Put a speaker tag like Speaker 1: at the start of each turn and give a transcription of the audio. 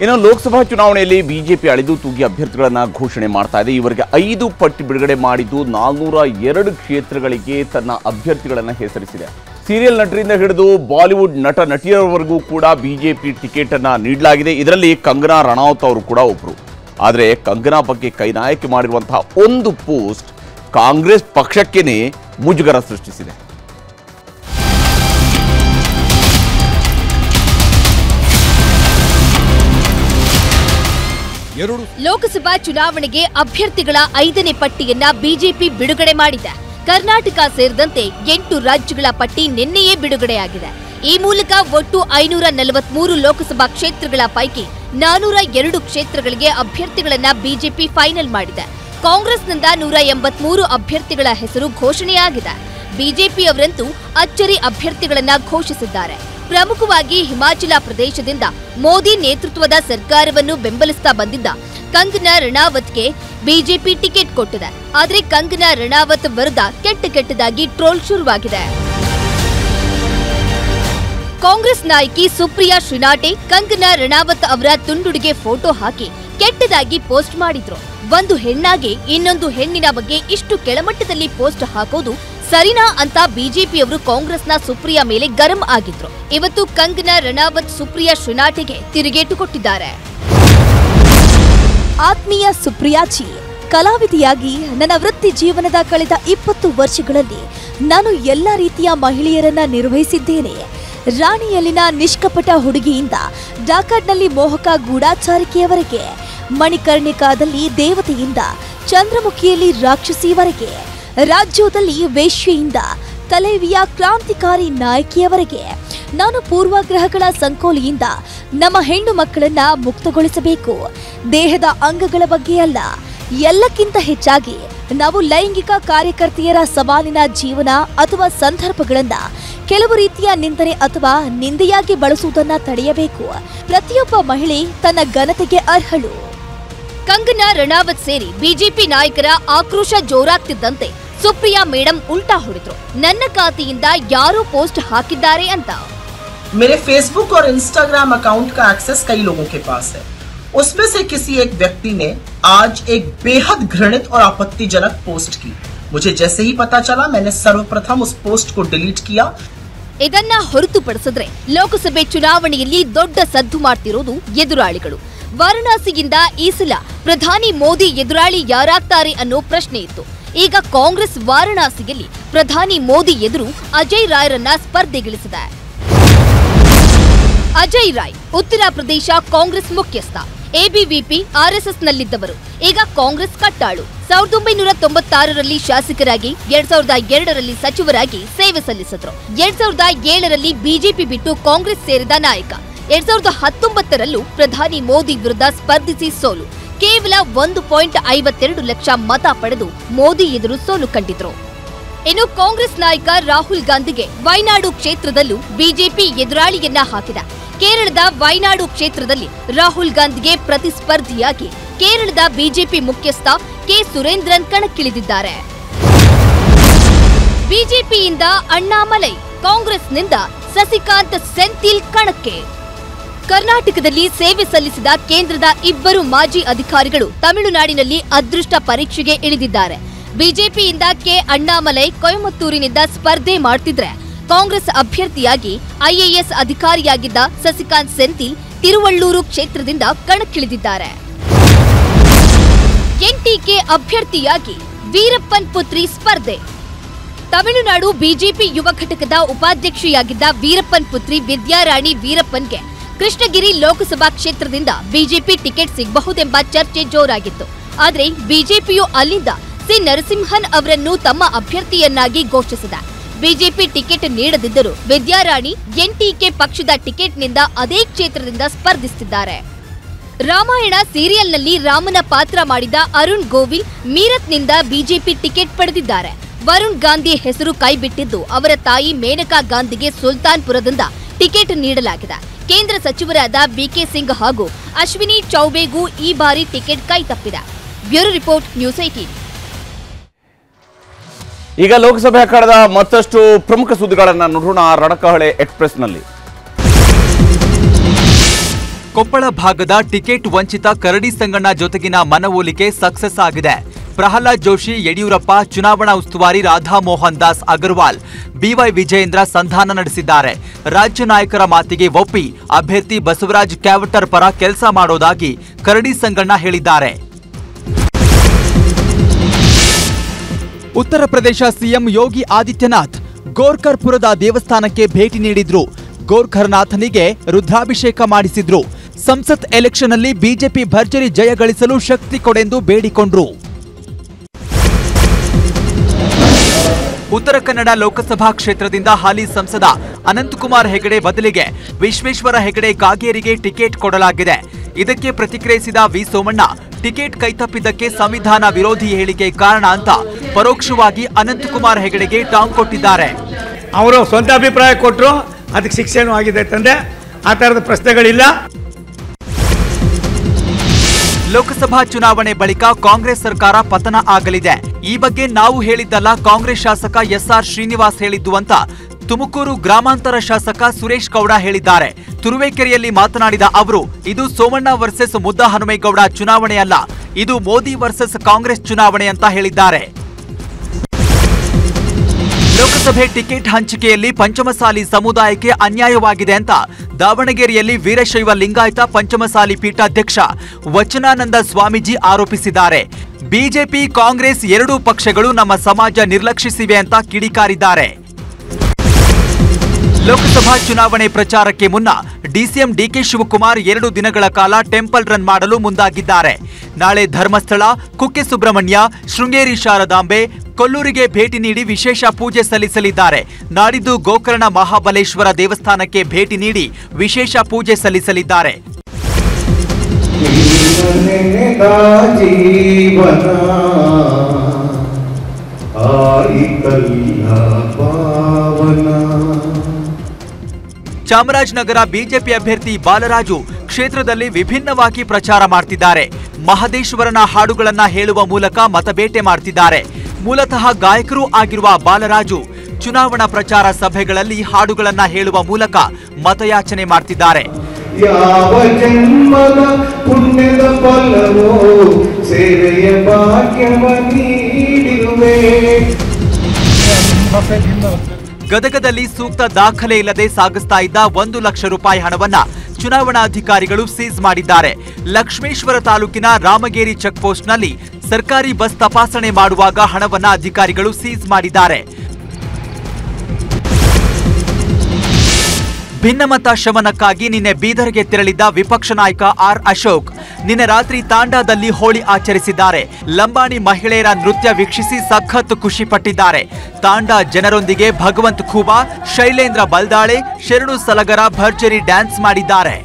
Speaker 1: ಇನ್ನು ಲೋಕಸಭಾ ಚುನಾವಣೆಯಲ್ಲಿ ಬಿಜೆಪಿ ಅಳಿದು ತೂಗಿ ಅಭ್ಯರ್ಥಿಗಳನ್ನು ಘೋಷಣೆ ಮಾಡ್ತಾ ಇದೆ. ಇವರಿಗೆ ಐದು ಪಟ್ಟಿ ಬಿಡುಗಡೆ ಮಾಡಿದ್ದು ನಾಲ್ನೂರ ಎರಡು ಕ್ಷೇತ್ರಗಳಿಗೆ ತನ್ನ ಅಭ್ಯರ್ಥಿಗಳನ್ನು ಹೆಸರಿಸಿದೆ. ಸೀರಿಯಲ್ ನಟರಿಂದ ಹಿಡಿದು ಬಾಲಿವುಡ್ ನಟ ನಟಿಯರವರೆಗೂ ಕೂಡ ಬಿಜೆಪಿ ಟಿಕೆಟ್ ಅನ್ನ ನೀಡಲಾಗಿದೆ. ಇದರಲ್ಲಿ ಕಂಗನಾ ರಣಾವತ್ ಅವರು ಕೂಡ ಒಬ್ರು. ಆದರೆ ಕಂಗನಾ ಬಗ್ಗೆ ಕೈನಾಯಕಿ ಮಾಡಿರುವಂತಹ ಒಂದು ಪೋಸ್ಟ್ ಕಾಂಗ್ರೆಸ್ ಪಕ್ಷಕ್ಕೇನೆ ಮುಜುಗರ ಸೃಷ್ಟಿಸಿದೆ.
Speaker 2: ಎರಡು.
Speaker 3: ಲೋಕಸಭಾ ಚುನಾವಣೆಗೆ ಅಭ್ಯರ್ಥಿಗಳ ಐದನೇ ಪಟ್ಟಿಯನ್ನ ಬಿಜೆಪಿ ಬಿಡುಗಡೆ ಮಾಡಿದೆ. ಕರ್ನಾಟಕ ಸೇರಿದಂತೆ ಎಂಟು ರಾಜ್ಯಗಳ ಪಟ್ಟಿ ನಿನ್ನೆಯೇ ಬಿಡುಗಡೆಯಾಗಿದೆ. ಈ ಮೂಲಕ ಒಟ್ಟು ಐನೂರ ನಲವತ್ಮೂರು ಲೋಕಸಭಾ ಕ್ಷೇತ್ರಗಳ ಪೈಕಿ ನಾನೂರ ಎರಡು ಕ್ಷೇತ್ರಗಳಿಗೆ ಅಭ್ಯರ್ಥಿಗಳನ್ನ ಬಿಜೆಪಿ ಫೈನಲ್ ಮಾಡಿದೆ. ಕಾಂಗ್ರೆಸ್ನಿಂದ ನೂರ ಎಂಬತ್ಮೂರು ಅಭ್ಯರ್ಥಿಗಳ ಹೆಸರು ಘೋಷಣೆಯಾಗಿದೆ. ಬಿಜೆಪಿಯವರಂತೂ ಅಚ್ಚರಿ ಅಭ್ಯರ್ಥಿಗಳನ್ನ ಘೋಷಿಸಿದ್ದಾರೆ. ಪ್ರಮುಖವಾಗಿ ಹಿಮಾಚಲ ಪ್ರದೇಶದಿಂದ ಮೋದಿ ನೇತೃತ್ವದ ಸರ್ಕಾರವನ್ನು ಬೆಂಬಲಿಸ್ತಾ ಬಂದಿದ್ದ ಕಂಗನಾ ರಣಾವತ್ಗೆ ಬಿಜೆಪಿ ಟಿಕೆಟ್ ಕೊಟ್ಟಿದೆ. ಆದರೆ ಕಂಗನಾ ರಣಾವತ್ ವಿರುದ್ಧ ಕೆಟ್ಟ ಕೆಟ್ಟದಾಗಿ ಟ್ರೋಲ್ ಶುರುವಾಗಿದೆ. ಕಾಂಗ್ರೆಸ್ ನಾಯಕಿ ಸುಪ್ರಿಯಾ ಶ್ರೀನಾಟೆ ಕಂಗನಾ ರಣಾವತ್ ಅವರ ತುಂಡುಡಿಗೆ ಫೋಟೋ ಹಾಕಿ ಕೆಟ್ಟದಾಗಿ ಪೋಸ್ಟ್ ಮಾಡಿದ್ರು. ಒಂದು ಹೆಣ್ಣಾಗಿ ಇನ್ನೊಂದು ಹೆಣ್ಣಿನ ಬಗ್ಗೆ ಇಷ್ಟು ಕೆಳಮಟ್ಟದಲ್ಲಿ ಪೋಸ್ಟ್ ಹಾಕೋದು ಸರಿನಾ ಅಂತ ಬಿಜೆಪಿಯವರು ಕಾಂಗ್ರೆಸ್ನ ಸುಪ್ರಿಯಾ ಮೇಲೆ ಗರಂ ಆಗಿದ್ರು. ಇವತ್ತು ಕಂಗನಾ ರಣಾವತ್ ಸುಪ್ರಿಯಾ ಶ್ರೀನಾಟಿಗೆ ತಿರುಗೇಟು ಕೊಟ್ಟಿದ್ದಾರೆ
Speaker 4: ಆತ್ಮೀಯ ಸುಪ್ರಿಯಾಜಿ ಕಲಾವಿದೆಯಾಗಿ ನನ್ನ ವೃತ್ತಿ ಜೀವನದ ಕಳೆದ ಇಪ್ಪತ್ತು ವರ್ಷಗಳಲ್ಲಿ ನಾನು ಎಲ್ಲ ರೀತಿಯ ಮಹಿಳೆಯರನ್ನ ನಿರ್ವಹಿಸಿದ್ದೇನೆ. ರಾಣಿಯಲ್ಲಿನ ನಿಷ್ಕಪಟ ಹುಡುಗಿಯಿಂದ ಡಾಕಾಡ್ನಲ್ಲಿ ಮೋಹಕ ಗೂಢಾಚಾರಿಕೆಯವರೆಗೆ, ಮಣಿಕರ್ಣಿಕಾದಲ್ಲಿ ದೇವತೆಯಿಂದ ಚಂದ್ರಮುಖಿಯಲ್ಲಿ ರಾಕ್ಷಸಿಯವರೆಗೆ ರಾಜ್ಯದಲ್ಲಿ ವೇಶ್ಯೆಯಿಂದ ತಲೆವಿಯ ಕ್ರಾಂತಿಕಾರಿ ನಾಯಕಿಯವರೆಗೆ ನಾನು ಪೂರ್ವಾಗ್ರಹಗಳ ಸಂಕೋಲಿಯಿಂದ ನಮ್ಮ ಹೆಣ್ಣು ಮಕ್ಕಳನ್ನ ಮುಕ್ತಗೊಳಿಸಬೇಕು. ದೇಹದ ಅಂಗಗಳ ಬಗ್ಗೆ ಅಲ್ಲ, ಎಲ್ಲಕ್ಕಿಂತ ಹೆಚ್ಚಾಗಿ ನಾವು ಲೈಂಗಿಕ ಕಾರ್ಯಕರ್ತೆಯರ ಸವಾಲಿನ ಜೀವನ ಅಥವಾ ಸಂದರ್ಭಗಳನ್ನ ಕೆಲವು ರೀತಿಯ ನಿಂದನೆ ಅಥವಾ ನಿಂದೆಯಾಗಿ ಬಳಸುವುದನ್ನ ತಡೆಯಬೇಕು. ಪ್ರತಿಯೊಬ್ಬ ಮಹಿಳೆ ತನ್ನ ಘನತೆಗೆ ಅರ್ಹಳು.
Speaker 3: ಕಂಗನಾ ರಣಾವತ್ ಸೇರಿ ಬಿಜೆಪಿ ನಾಯಕರ ಆಕ್ರೋಶ ಜೋರಾಗ್ತಿದ್ದಂತೆ ಸುಪ್ರಿಯಾ ಮೇಡಂ ಉಲ್ಟಾ ಹೊಡೆದ್ರು ನನ್ನ ಖಾತೆಯಿಂದ ಯಾರೋ ಪೋಸ್ಟ್ ಹಾಕಿದ್ದಾರೆ ಅಂತ
Speaker 5: मेरे फेसबुक और इंस्टाग्राम अकाउंट का एक्सेस कई लोगों के पास है उसमें से किसी एक व्यक्ति ने आज एक बेहद घृणित और आपत्तिजनक पोस्ट की मुझे जैसे ही पता चला मैंने सर्वप्रथम उस पोस्ट को डिलीट किया
Speaker 3: ಇದನ್ನ ಹೊರತುಪಡಿಸಿದ್ರೆ ಲೋಕಸಭೆ ಚುನಾವಣೆಯಲ್ಲಿ ದೊಡ್ಡ ಸದ್ದು ಮಾಡ್ತಿರೋದು ಎದುರಾಳಿಗಳು ವಾರಣಾಸಿಯಿಂದ ಈ ಸಲ ಪ್ರಧಾನಿ ಮೋದಿ ಎದುರಾಳಿ ಯಾರಾಗ್ತಾರೆ ಅನ್ನೋ ಪ್ರಶ್ನೆ ಇತ್ತು ಈಗ ಕಾಂಗ್ರೆಸ್ ವಾರಣಾಸಿಯಲ್ಲಿ ಪ್ರಧಾನಿ ಮೋದಿ ಎದುರು ಅಜಯ್ ರಾಯ್ರನ್ನ ಸ್ಪರ್ಧೆಗಿಳಿಸಿದೆ. ಅಜಯ್ ರಾಯ್, ಉತ್ತರ ಪ್ರದೇಶ ಕಾಂಗ್ರೆಸ್ ಮುಖ್ಯಸ್ಥ, ಎಬಿವಿಪಿ, ಆರ್ಎಸ್ಎಸ್ನಲ್ಲಿದ್ದವರು. ಈಗ ಕಾಂಗ್ರೆಸ್ ಕಟ್ಟಾಳು. ಸಾವಿರದ ಒಂಬೈನೂರ ತೊಂಬತ್ತಾರರಲ್ಲಿ ಶಾಸಕರಾಗಿ, ಎರಡ್ ಸಾವಿರದ ಎರಡರಲ್ಲಿ ಸಚಿವರಾಗಿ ಸೇವೆ ಸಲ್ಲಿಸಿದ್ರು. ಎರಡ್ ಸಾವಿರದ ಏಳರಲ್ಲಿ ಬಿಜೆಪಿ ಬಿಟ್ಟು ಕಾಂಗ್ರೆಸ್ ಸೇರಿದ ನಾಯಕ. ಎರಡ್ ಸಾವಿರದ ಹತ್ತೊಂಬತ್ತರಲ್ಲೂ ಪ್ರಧಾನಿ ಮೋದಿ ವಿರುದ್ಧ ಸ್ಪರ್ಧಿಸಿ ಸೋಲು. ಕೇವಲ ಒಂದು ಪಾಯಿಂಟ್ ಐವತ್ತೆರಡು ಲಕ್ಷ ಮತ ಪಡೆದು ಮೋದಿ ಎದುರು ಸೋಲು ಕಂಡಿದ್ರು. ಇನ್ನು ಕಾಂಗ್ರೆಸ್ ನಾಯಕ ರಾಹುಲ್ ಗಾಂಧಿಗೆ ವೈನಾಡು ಕ್ಷೇತ್ರದಲ್ಲೂ ಬಿಜೆಪಿ ಎದುರಾಳಿಯನ್ನ ಹಾಕಿದ. ಕೇರಳದ ವೈನಾಡು ಕ್ಷೇತ್ರದಲ್ಲಿ ರಾಹುಲ್ ಗಾಂಧಿಗೆ ಪ್ರತಿಸ್ಪರ್ಧಿಯಾಗಿ ಕೇರಳದ ಬಿಜೆಪಿ ಮುಖ್ಯಸ್ಥ ಕೆ. ಸುರೇಂದ್ರನ್ ಕಣಕ್ಕಿಳಿದಿದ್ದಾರೆ. ಬಿಜೆಪಿಯಿಂದ ಅಣ್ಣಾಮಲೈ, ಕಾಂಗ್ರೆಸ್ನಿಂದ ಸಸಿಕಾಂತ್ ಸೆಂಥಿಲ್ ಕಣಕ್ಕೆ. ಕರ್ನಾಟಕದಲ್ಲಿ ಸೇವೆ ಸಲ್ಲಿಸಿದ ಕೇಂದ್ರದ ಇಬ್ಬರು ಮಾಜಿ ಅಧಿಕಾರಿಗಳು ತಮಿಳುನಾಡಿನಲ್ಲಿ ಅದೃಷ್ಟ ಪರೀಕ್ಷೆಗೆ ಇಳಿದಿದ್ದಾರೆ. ಬಿಜೆಪಿಯಿಂದ ಕೆ ಅಣ್ಣಾಮಲೈ ಕೊಯಮತ್ತೂರಿನಿಂದ ಸ್ಪರ್ಧೆ ಮಾಡ್ತಿದ್ರೆ ಕಾಂಗ್ರೆಸ್ ಅಭ್ಯರ್ಥಿಯಾಗಿ ಐಎಎಸ್ ಅಧಿಕಾರಿಯಾಗಿದ್ದ ಸಸಿಕಾಂತ್ ಸೆಂಥಿಲ್ ತಿರುವಳ್ಳೂರು ಕ್ಷೇತ್ರದಿಂದ ಕಣಕ್ಕಿಳಿದಿದ್ದಾರೆ. ಎನ್ಟಿಕೆ ಅಭ್ಯರ್ಥಿಯಾಗಿ ವೀರಪ್ಪನ್ ಪುತ್ರಿ ಸ್ಪರ್ಧೆ. ತಮಿಳುನಾಡು ಬಿಜೆಪಿ ಯುವ ಘಟಕದ ಉಪಾಧ್ಯಕ್ಷೆಯಾಗಿದ್ದ ವೀರಪ್ಪನ್ ಪುತ್ರಿ ವಿದ್ಯಾರಾಣಿ ವೀರಪ್ಪನ್ಗೆ ಕೃಷ್ಣಗಿರಿ ಲೋಕಸಭಾ ಕ್ಷೇತ್ರದಿಂದ ಬಿಜೆಪಿ ಟಿಕೆಟ್ ಸಿಗಬಹುದೆಂಬ ಚರ್ಚೆ ಜೋರಾಗಿತ್ತು. ಆದರೆ ಬಿಜೆಪಿಯು ಅಲ್ಲಿಂದ ಸಿ ನರಸಿಂಹನ್ ಅವರನ್ನು ತಮ್ಮ ಅಭ್ಯರ್ಥಿಯನ್ನಾಗಿ ಘೋಷಿಸಿದೆ. ಬಿಜೆಪಿ ಟಿಕೆಟ್ ನೀಡದಿದ್ದರೂ ವಿದ್ಯಾರಾಣಿ ಎನ್ಟಿಕೆ ಪಕ್ಷದ ಟಿಕೆಟ್ನಿಂದ ಅದೇ ಕ್ಷೇತ್ರದಿಂದ ಸ್ಪರ್ಧಿಸುತ್ತಿದ್ದಾರೆ. ರಾಮಾಯಣ ಸೀರಿಯಲ್ನಲ್ಲಿ ರಾಮನ ಪಾತ್ರ ಮಾಡಿದ ಅರುಣ್ ಗೋವಿಲ್ ಮೀರತ್ನಿಂದ ಬಿಜೆಪಿ ಟಿಕೆಟ್ ಪಡೆದಿದ್ದಾರೆ. ವರುಣ್ ಗಾಂಧಿ ಹೆಸರು ಕೈಬಿಟ್ಟಿದ್ದು ಅವರ ತಾಯಿ ಮೇನಕಾ ಗಾಂಧಿಗೆ ಸುಲ್ತಾನ್ಪುರದಿಂದ ಟಿಕೆಟ್ ನೀಡಲಾಗಿದೆ. ಕೇಂದ್ರ ಸಚಿವರಾದ ಬಿಕೆ ಸಿಂಗ್ ಹಾಗೂ ಅಶ್ವಿನಿ ಚೌಬೆಗೂ ಈ ಬಾರಿ ಟಿಕೆಟ್ ಕೈ ತಪ್ಪಿದೆ. ಬ್ಯೂರೋ ರಿಪೋರ್ಟ್ ನ್ಯೂಸ್ ಏಟೀನ್
Speaker 1: ಈಗ ಲೋಕಸಭೆ ಕಳೆದ ಮತ್ತಷ್ಟು ಪ್ರಮುಖ ಸುದ್ದಿಗಳನ್ನ ನೋಡೋಣ ರಣಕಹಳೆ ಎಕ್ಸ್ಪ್ರೆಸ್ನಲ್ಲಿ.
Speaker 2: ಕೊಪ್ಪಳ ಭಾಗದ ಟಿಕೆಟ್ ವಂಚಿತ ಕರಡಿ ಸಂಗಣ್ಣ ಜೊತೆಗಿನ ಮನವೊಲಿಕೆ ಸಕ್ಸಸ್ ಆಗಿದೆ. ಪ್ರಹ್ಲಾದ್ ಜೋಶಿ, ಯಡಿಯೂರಪ್ಪ, ಚುನಾವಣಾ ಉಸ್ತುವಾರಿ ರಾಧಾ ಮೋಹನ್ ದಾಸ್ ಅಗರ್ವಾಲ್ ಬಿವೈ ವಿಜಯೇಂದ್ರ ಸಂಧಾನ ನಡೆಸಿದ್ದಾರೆ. ರಾಜ್ಯ ನಾಯಕರ ಮಾತಿಗೆ ಒಪ್ಪಿ ಅಭ್ಯರ್ಥಿ ಬಸವರಾಜ್ ಕ್ಯಾವಟರ್ ಪರ ಕೆಲಸ ಮಾಡೋದಾಗಿ ಕರಡಿ ಸಂಗಣ್ಣ ಹೇಳಿದ್ದಾರೆ. ಉತ್ತರ ಪ್ರದೇಶ ಸಿಎಂ ಯೋಗಿ ಆದಿತ್ಯನಾಥ್ ಗೋರ್ಖರ್ಪುರದ ದೇವಸ್ಥಾನಕ್ಕೆ ಭೇಟಿ ನೀಡಿದ್ರು. ಗೋರ್ಖರ್ನಾಥನಿಗೆ ರುದ್ರಾಭಿಷೇಕ ಮಾಡಿಸಿದ್ರು. ಸಂಸತ್ ಎಲೆಕ್ಷನ್ನಲ್ಲಿ ಬಿಜೆಪಿ ಭರ್ಜರಿ ಜಯ ಗಳಿಸಲು ಶಕ್ತಿ ಕೊಡೆಂದು ಬೇಡಿಕೊಂಡ್ರು. ಉತ್ತರ ಕನ್ನಡ ಲೋಕಸಭಾ ಕ್ಷೇತ್ರದಿಂದ ಹಾಲಿ ಸಂಸದ ಅನಂತಕುಮಾರ್ ಹೆಗಡೆ ಬದಲಿಗೆ ವಿಶ್ವೇಶ್ವರ ಹೆಗಡೆ ಕಾಗೇರಿಗೆ ಟಿಕೆಟ್ ಕೊಡಲಾಗಿದೆ. ಇದಕ್ಕೆ ಪ್ರತಿಕ್ರಿಯಿಸಿದ ವಿ ಸೋಮಣ್ಣ ಟಿಕೆಟ್ ಕೈತಪ್ಪಿದ್ದಕ್ಕೆ ಸಂವಿಧಾನ ವಿರೋಧಿ ಹೇಳಿಕೆ ಕಾರಣ ಅಂತ ಪರೋಕ್ಷವಾಗಿ ಅನಂತಕುಮಾರ್ ಹೆಗಡೆಗೆ ಟಾಂಗ್ ಕೊಟ್ಟಿದ್ದಾರೆ.
Speaker 6: ಅವರು ಸ್ವಂತ ಅಭಿಪ್ರಾಯ ಕೊಟ್ಟರು ಅದಕ್ಕೆ ಶಿಕ್ಷೆನೂ ಆಗಿದೆ ತಂದೆ. ಆ ಥರದ ಪ್ರಶ್ನೆಗಳಿಲ್ಲ.
Speaker 2: ಲೋಕಸಭಾ ಚುನಾವಣೆ ಬಳಿಕ ಕಾಂಗ್ರೆಸ್ ಸರ್ಕಾರ ಪತನ ಆಗಲಿದೆ. ಈ ಬಗ್ಗೆ ನಾವು ಹೇಳಿದ್ದಲ್ಲ. ಕಾಂಗ್ರೆಸ್ ಶಾಸಕ ಎಸ್ಆರ್ ಶ್ರೀನಿವಾಸ್ ಹೇಳಿದ್ದು ಅಂತ ತುಮಕೂರು ಗ್ರಾಮಾಂತರ ಶಾಸಕ ಸುರೇಶ್ ಗೌಡ ಹೇಳಿದ್ದಾರೆ. ತುರುವೇಕೆರೆಯಲ್ಲಿ ಮಾತನಾಡಿದ ಅವರು, ಇದು ಸೋಮಣ್ಣ ವರ್ಸಸ್ ಮುದ್ದ ಹನುಮೇಗೌಡ ಚುನಾವಣೆ ಅಲ್ಲ, ಇದು ಮೋದಿ ವರ್ಸಸ್ ಕಾಂಗ್ರೆಸ್ ಚುನಾವಣೆ ಅಂತ ಹೇಳಿದ್ದಾರೆ. ಲೋಕಸಭೆ ಟಿಕೆಟ್ ಹಂಚಿಕೆಯಲ್ಲಿ ಪಂಚಮಸಾಲಿ ಸಮುದಾಯಕ್ಕೆ ಅನ್ಯಾಯವಾಗಿದೆ ಅಂತ ದಾವಣಗೆರೆಯಲ್ಲಿ ವೀರಶೈವ ಲಿಂಗಾಯತ ಪಂಚಮಸಾಲಿ ಪೀಠಾಧ್ಯಕ್ಷ ವಚನಾನಂದ ಸ್ವಾಮೀಜಿ ಆರೋಪಿಸಿದ್ದಾರೆ. ಬಿಜೆಪಿ, ಕಾಂಗ್ರೆಸ್ ಎರಡೂ ಪಕ್ಷಗಳು ನಮ್ಮ ಸಮಾಜ ನಿರ್ಲಕ್ಷಿಸಿವೆ ಅಂತ ಕಿಡಿಕಾರಿದ್ದಾರೆ. ಲೋಕಸಭಾ ಚುನಾವಣೆ ಪ್ರಚಾರಕ್ಕೆ ಮುನ್ನ ಡಿಸಿಎಂ ಡಿಕೆ ಶಿವಕುಮಾರ್ ಎರಡು ದಿನಗಳ ಕಾಲ ಟೆಂಪಲ್ ರನ್ ಮಾಡಲು ಮುಂದಾಗಿದ್ದಾರೆ. ನಾಳೆ ಧರ್ಮಸ್ಥಳ, ಕುಕ್ಕೆ ಸುಬ್ರಹ್ಮಣ್ಯ, ಶೃಂಗೇರಿ ಶಾರದಾಂಬೆ, ಕೊಲ್ಲೂರಿಗೆ ಭೇಟಿ ನೀಡಿ ವಿಶೇಷ ಪೂಜೆ ಸಲ್ಲಿಸಲಿದ್ದಾರೆ. ನಾಡಿದ್ದು ಗೋಕರ್ಣ ಮಹಾಬಲೇಶ್ವರ ದೇವಸ್ಥಾನಕ್ಕೆ ಭೇಟಿ ನೀಡಿ ವಿಶೇಷ ಪೂಜೆ ಸಲ್ಲಿಸಲಿದ್ದಾರೆ. ಚಾಮರಾಜನಗರ ಬಿಜೆಪಿ ಅಭ್ಯರ್ಥಿ ಬಾಲರಾಜು ಕ್ಷೇತ್ರದಲ್ಲಿ ವಿಭಿನ್ನವಾಗಿ ಪ್ರಚಾರ ಮಾಡ್ತಿದ್ದಾರೆ. ಮಹದೇಶ್ವರನ ಹಾಡುಗಳನ್ನ ಹೇಳುವ ಮೂಲಕ ಮತಬೇಟೆ ಮಾಡ್ತಿದ್ದಾರೆ. ಮೂಲತಃ ಗಾಯಕರೂ ಆಗಿರುವ ಬಾಲರಾಜು ಚುನಾವಣಾ ಪ್ರಚಾರ ಸಭೆಗಳಲ್ಲಿ ಹಾಡುಗಳನ್ನ ಹೇಳುವ ಮೂಲಕ ಮತಯಾಚನೆ ಮಾಡ್ತಿದ್ದಾರೆ.
Speaker 7: ಯಾವ ಜನ್ಮದ ಪುಣ್ಯದ ಫಲವೋ, ಸೇವೆಯ ಭಾಗ್ಯವ ನೀಡಿರುವೆ.
Speaker 2: ಗದಗದಲ್ಲಿ ಸೂಕ್ತ ದಾಖಲೆ ಇಲ್ಲದೆ ಸಾಗಿಸ್ತಾ ಇದ್ದ ಒಂದು ಲಕ್ಷ ರೂಪಾಯಿ ಹಣವನ್ನ ಚುನಾವಣಾಧಿಕಾರಿಗಳು ಸೀಸ್ ಮಾಡಿದ್ದಾರೆ. ಲಕ್ಷ್ಮೇಶ್ವರ ತಾಲೂಕಿನ ರಾಮಗೇರಿ ಚೆಕ್ ಪೋಸ್ಟ್ನಲ್ಲಿ ಸರ್ಕಾರಿ ಬಸ್ ತಪಾಸಣೆ ಮಾಡುವಾಗ ಹಣವನ್ನ ಅಧಿಕಾರಿಗಳು ಸೀಸ್ ಮಾಡಿದ್ದಾರೆ. ಭಿನ್ನಮತ ಶಮನಕ್ಕಾಗಿ ನಿನ್ನೆ ಬೀದರ್ಗೆ ತೆರಳಿದ್ದ ವಿಪಕ್ಷ ನಾಯಕ ಆರ್ ಅಶೋಕ್. ನಿನ್ನೆ ರಾತ್ರಿ ತಾಂಡಾದಲ್ಲಿ ಹೋಳಿ ಆಚರಿಸಿದ್ದಾರೆ. ಲಂಬಾಣಿ ಮಹಿಳೆಯರ ನೃತ್ಯ ವೀಕ್ಷಿಸಿ ಸಖತ್ ಖುಷಿ ಪಟ್ಟಿದ್ದಾರೆ ತಾಂಡಾ ಜನರೊಂದಿಗೆ ಭಗವಂತ್ ಖೂಬಾ, ಶೈಲೇಂದ್ರ ಬಲ್ದಾಳೆ, ಶರಣು ಸಲಗರ ಭರ್ಜರಿ ಡ್ಯಾನ್ಸ್ ಮಾಡಿದ್ದಾರೆ.